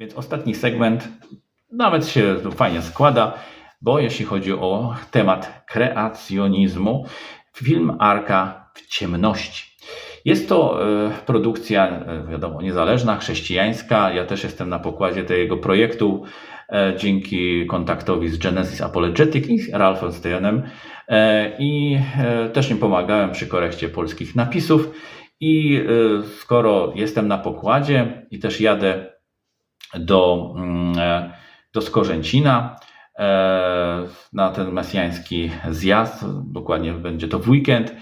Więc ostatni segment nawet się fajnie składa, bo jeśli chodzi o temat kreacjonizmu, film Arka w ciemności. Jest to e, produkcja, e, wiadomo, niezależna, chrześcijańska. Ja też jestem na pokładzie tego projektu e, dzięki kontaktowi z Genesis Apologetic i Ralphem Steyanem i też im pomagałem przy korekcie polskich napisów. I skoro jestem na pokładzie i też jadę do, mm, do Skorzęcina na ten mesjański zjazd, dokładnie będzie to w weekend,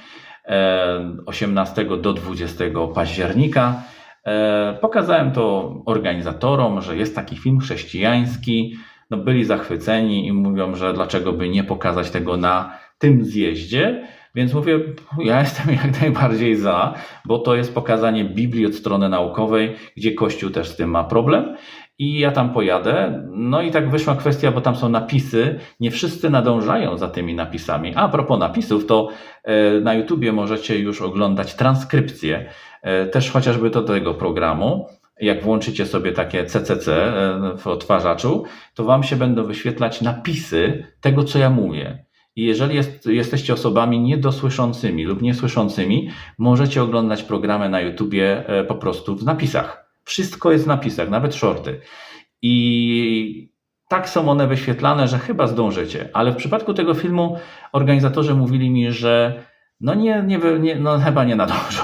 18 do 20 października. E, pokazałem to organizatorom, że jest taki film chrześcijański. No byli zachwyceni i mówią, że dlaczego by nie pokazać tego na tym zjeździe. Więc mówię, ja jestem jak najbardziej za, bo to jest pokazanie Biblii od strony naukowej, gdzie Kościół też z tym ma problem. I ja tam pojadę. No i tak wyszła kwestia, bo tam są napisy. Nie wszyscy nadążają za tymi napisami. A, propos napisów, to e, na YouTubie możecie już oglądać transkrypcję, e, też chociażby do tego programu. Jak włączycie sobie takie CCC e, w odtwarzaczu, to Wam się będą wyświetlać napisy tego, co ja mówię. I jeżeli jest, jesteście osobami niedosłyszącymi lub niesłyszącymi, możecie oglądać programy na YouTubie po prostu w napisach. Wszystko jest w napisach, nawet shorty. I tak są one wyświetlane, że chyba zdążycie. Ale w przypadku tego filmu organizatorzy mówili mi, że no nie, nie, nie no chyba nie nadążą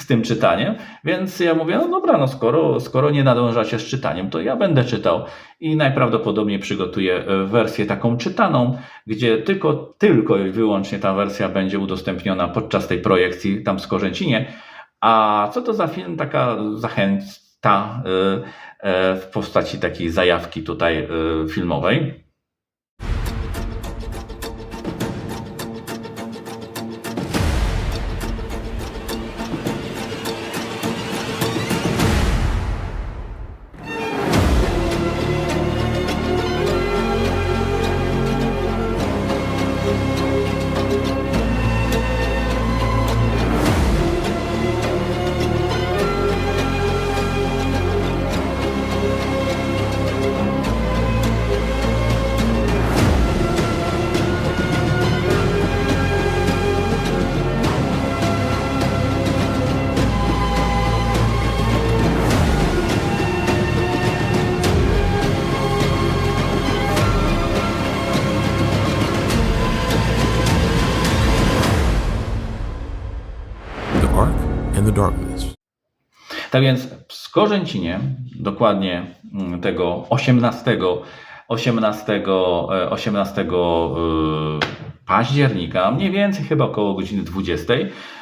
z tym czytaniem, więc ja mówię, no dobra, no skoro, skoro nie nadążacie z czytaniem, to ja będę czytał. I najprawdopodobniej przygotuję e, wersję taką czytaną, gdzie tylko, tylko i wyłącznie ta wersja będzie udostępniona podczas tej projekcji tam w Skorzęcinie. A co to za film, taka zachęt, ta y, y, w postaci takiej zajawki tutaj y, filmowej. Tak więc w Skorzęcinie, dokładnie mm, tego 18, 18, 18 października, mniej więcej chyba około godziny 20,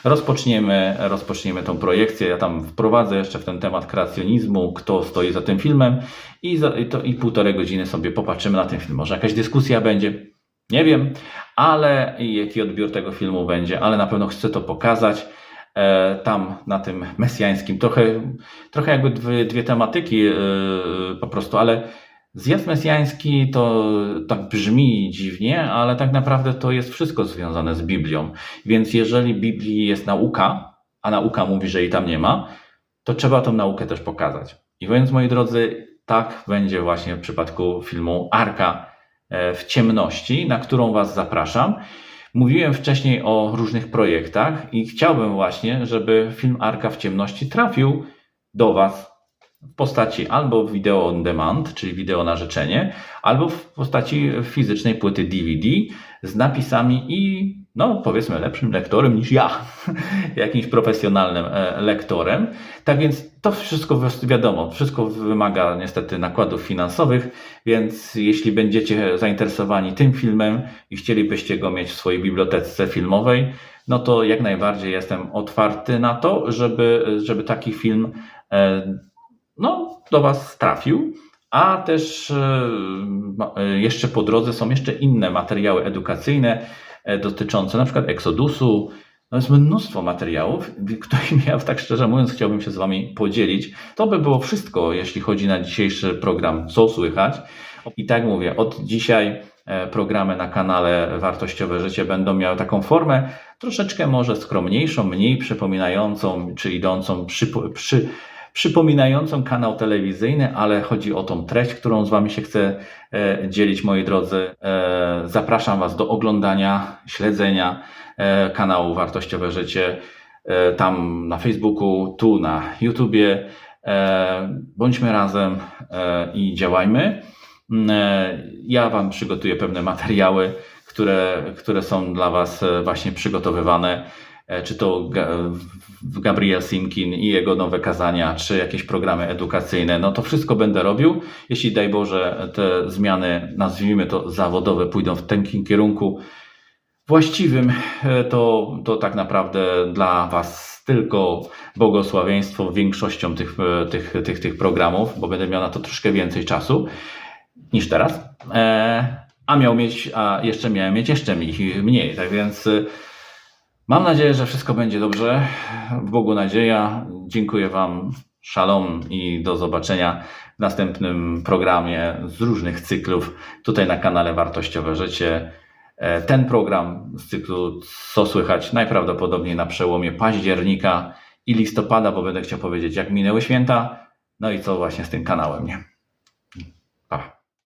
rozpoczniemy, rozpoczniemy tą projekcję. Ja tam wprowadzę jeszcze w ten temat kreacjonizmu, kto stoi za tym filmem i, za, i, to, i półtorej godziny sobie popatrzymy na ten film. Może jakaś dyskusja będzie, nie wiem, ale jaki odbiór tego filmu będzie, ale na pewno chcę to pokazać. E, tam na tym mesjańskim. Trochę, trochę jakby dwie, dwie tematyki e, po prostu, ale zjazd mesjański to tak brzmi dziwnie, ale tak naprawdę to jest wszystko związane z Biblią. Więc jeżeli Biblii jest nauka, a nauka mówi, że jej tam nie ma, to trzeba tą naukę też pokazać. I więc, moi drodzy, tak będzie właśnie w przypadku filmu Arka e, w ciemności, na którą Was zapraszam. Mówiłem wcześniej o różnych projektach i chciałbym właśnie, żeby film Arka w ciemności trafił do Was w postaci albo wideo on demand, czyli wideo na życzenie, albo w postaci fizycznej płyty DVD z napisami i no powiedzmy lepszym lektorem niż ja, jakimś profesjonalnym e, lektorem. Tak więc to wszystko wiadomo, wszystko wymaga niestety nakładów finansowych, więc jeśli będziecie zainteresowani tym filmem i chcielibyście go mieć w swojej bibliotece filmowej, no to jak najbardziej jestem otwarty na to, żeby, żeby taki film e, no, do Was trafił. A też e, jeszcze po drodze są jeszcze inne materiały edukacyjne, dotyczące na przykład Exodusu. No jest mnóstwo materiałów, którymi ja tak szczerze mówiąc chciałbym się z Wami podzielić. To by było wszystko, jeśli chodzi na dzisiejszy program Co Słychać. I tak mówię, od dzisiaj e, programy na kanale Wartościowe Życie będą miały taką formę troszeczkę może skromniejszą, mniej przypominającą czy idącą przy, przy przypominającą kanał telewizyjny, ale chodzi o tą treść, którą z Wami się chcę e, dzielić, moi drodzy. E, zapraszam Was do oglądania, śledzenia e, kanału Wartościowe Życie tam na Facebooku, tu na YouTubie. Bądźmy razem i działajmy. Mm, Ja Wam przygotuję pewne materiały, które, które są dla Was właśnie przygotowywane. E, Czy to Gabriel Simkin i jego nowe kazania, czy jakieś programy edukacyjne. No to wszystko będę robił. Jeśli daj Boże, te zmiany, nazwijmy to zawodowe, pójdą w tym kierunku właściwym, e, to, to tak naprawdę dla Was tylko błogosławieństwo większością tych, e, tych, tych, tych programów, bo będę miał na to troszkę więcej czasu niż teraz. A miał mieć, a jeszcze miałem mieć jeszcze mniej. Tak więc mam nadzieję, że wszystko będzie dobrze. W Bogu nadzieja. Dziękuję Wam. Shalom i do zobaczenia w następnym programie z różnych cyklów tutaj na kanale Wartościowe Życie. E, Ten program z cyklu Co słychać najprawdopodobniej na przełomie października i listopada, bo będę chciał powiedzieć, jak minęły święta, no i co właśnie z tym kanałem, nie?